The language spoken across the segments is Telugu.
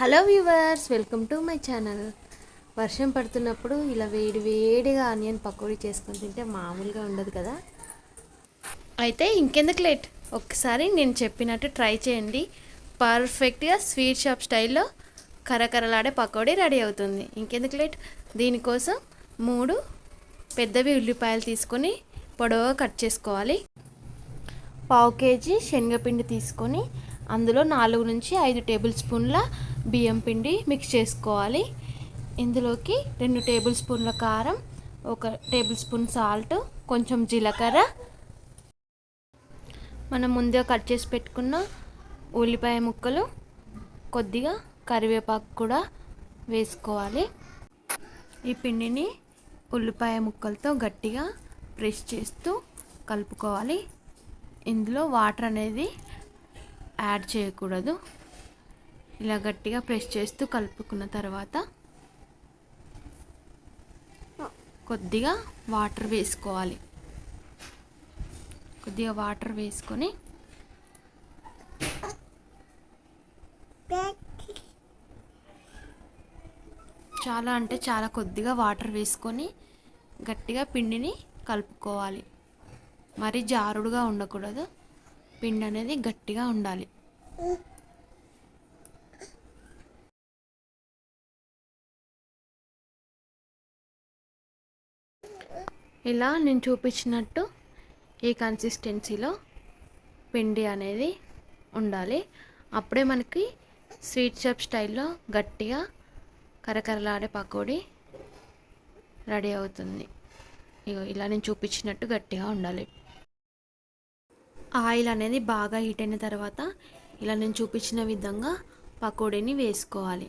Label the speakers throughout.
Speaker 1: Hello viewers welcome to my channel. వర్షం పడుతున్నప్పుడు ఇలా వేడి వేడిగా ఆనియన్ పకోడీ చేసుకొని తింటే మామూలుగా ఉండదు కదా? అయితే ఇంకెందుకు లేట్? ఒకసారి నేను చెప్పినట్టు ట్రై చేయండి. పర్ఫెక్ట్గా స్వీట్ షాప్ స్టైల్లో కరకరలాడే పకోడీ రెడీ అవుతుంది. ఇంకెందుకు లేట్? దీనికోసం మూడు పెద్దవి ఉల్లిపాయలు తీసుకొని పొడవుగా కట్ చేసుకోవాలి. పావు కేజీ శనగపిండి తీసుకొని అందులో నాలుగు నుంచి ఐదు టేబుల్ స్పూన్ల బియ్యం పిండి మిక్స్ చేసుకోవాలి. ఇందులోకి రెండు టేబుల్ స్పూన్ల కారం ఒక టేబుల్ స్పూన్ సాల్ట్ కొంచెం జీలకర్ర. మనం ముందుగా కట్ చేసి పెట్టుకున్న ఉల్లిపాయ ముక్కలు కొద్దిగా కరివేపాకు కూడా వేసుకోవాలి. ఈ పిండిని ఉల్లిపాయ ముక్కలతో గట్టిగా ప్రెస్ చేస్తూ కలుపుకోవాలి. ఇందులో వాటర్ అనేది యాడ్ చేయకూడదు. ఇలా గట్టిగా ప్రెస్ చేస్తూ కలుపుకున్న తర్వాత కొద్దిగా వాటర్ వేసుకోవాలి. కొద్దిగా వాటర్ వేసుకొని చాలా అంటే చాలా కొద్దిగా వాటర్ వేసుకొని గట్టిగా పిండిని కలుపుకోవాలి. మరీ జారుడుగా ఉండకూడదు. పిండి అనేది గట్టిగా ఉండాలి. ఇలా నేను చూపించినట్టు ఈ కన్సిస్టెన్సీలో పిండి అనేది ఉండాలి. అప్పుడే మనకి స్వీట్ షాప్ స్టైల్లో గట్టిగా కరకరలాడే పకోడీ రెడీ అవుతుంది. ఇగో ఇలా నేను చూపించినట్టు గట్టిగా ఉండాలి. ఆయిల్ అనేది బాగా హీట్ అయిన తర్వాత ఇలా నేను చూపించిన విధంగా పకోడీని వేసుకోవాలి.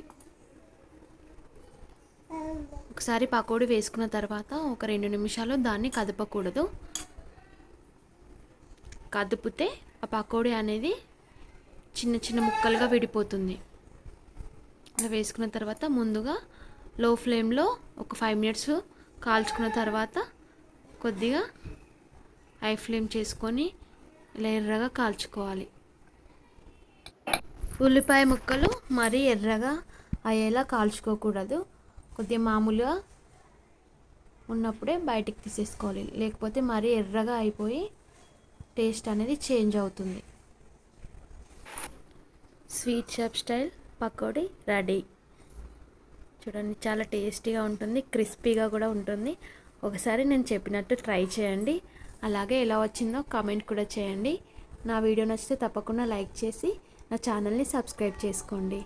Speaker 1: ఒకసారి పకోడీ వేసుకున్న తర్వాత ఒక రెండు నిమిషాలు దాన్ని కదపకూడదు. కదిపితే ఆ పకోడీ అనేది చిన్న చిన్న ముక్కలుగా విడిపోతుంది. అలా వేసుకున్న తర్వాత ముందుగా లో ఫ్లేమ్లో ఒక ఫైవ్ మినిట్స్ కాల్చుకున్న తర్వాత కొద్దిగా హై ఫ్లేమ్ చేసుకొని ఇలా ఎర్రగా కాల్చుకోవాలి. ఉల్లిపాయ ముక్కలు మరీ ఎర్రగా అయ్యేలా కాల్చుకోకూడదు. కొద్దిగా మామూలుగా ఉన్నప్పుడే బయటికి తీసేసుకోవాలి. లేకపోతే మరీ ఎర్రగా అయిపోయి టేస్ట్ అనేది చేంజ్ అవుతుంది. Sweet shop style pakodi ready. చూడండి చాలా టేస్టీగా ఉంటుంది క్రిస్పీగా కూడా ఉంటుంది. ఒకసారి నేను చెప్పినట్టు ట్రై చేయండి. అలాగే ఎలా వచ్చిందో కామెంట్ కూడా చేయండి. నా వీడియో నచ్చితే తప్పకుండా లైక్ చేసి నా ఛానల్ని సబ్స్క్రైబ్ చేసుకోండి.